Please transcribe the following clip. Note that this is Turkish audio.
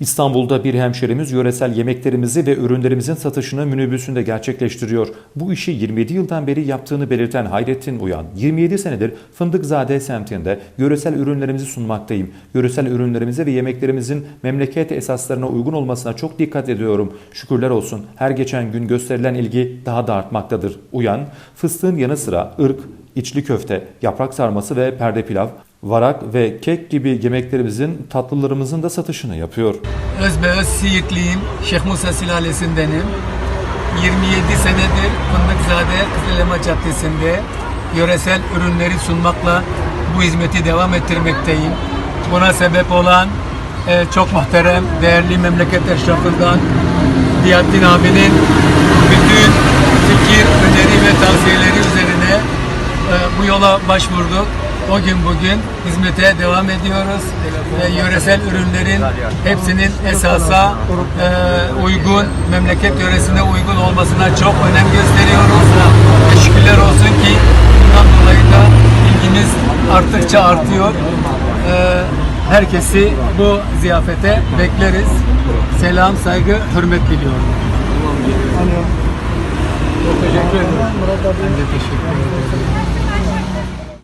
İstanbul'da bir hemşerimiz yöresel yemeklerimizi ve ürünlerimizin satışını minibüsünde gerçekleştiriyor. Bu işi 27 yıldan beri yaptığını belirten Hayrettin Uyan, 27 senedir Fındıkzade semtinde yöresel ürünlerimizi sunmaktayım. Yöresel ürünlerimize ve yemeklerimizin memleket esaslarına uygun olmasına çok dikkat ediyorum. Şükürler olsun her geçen gün gösterilen ilgi daha da artmaktadır. Uyan, fıstığın yanı sıra ırk, içli köfte, yaprak sarması ve perde pilav, varak ve kek gibi yemeklerimizin, tatlılarımızın da satışını yapıyor. Özbeöz Siirtliyim. Şeyh Musa Sülalesi'ndenim. 27 senedir Fındıkzade Kızılelma Caddesi'nde yöresel ürünleri sunmakla bu hizmeti devam ettirmekteyim. Buna sebep olan e, çok muhterem, değerli memleket eşrafından Diyaddin abinin bütün fikir, öneri ve tavsiyeleri üzerine e, bu yola başvurduk. O gün bugün hizmete devam ediyoruz. Ve yöresel ürünlerin hepsinin esasa e, uygun, memleket yöresine uygun olmasına çok önem gösteriyoruz. Teşekkürler olsun ki bundan dolayı da ilgimiz arttıkça artıyor. E, herkesi bu ziyafete bekleriz. Selam, saygı, hürmet diliyorum. Çok teşekkür ederim. Ben de teşekkür ederim.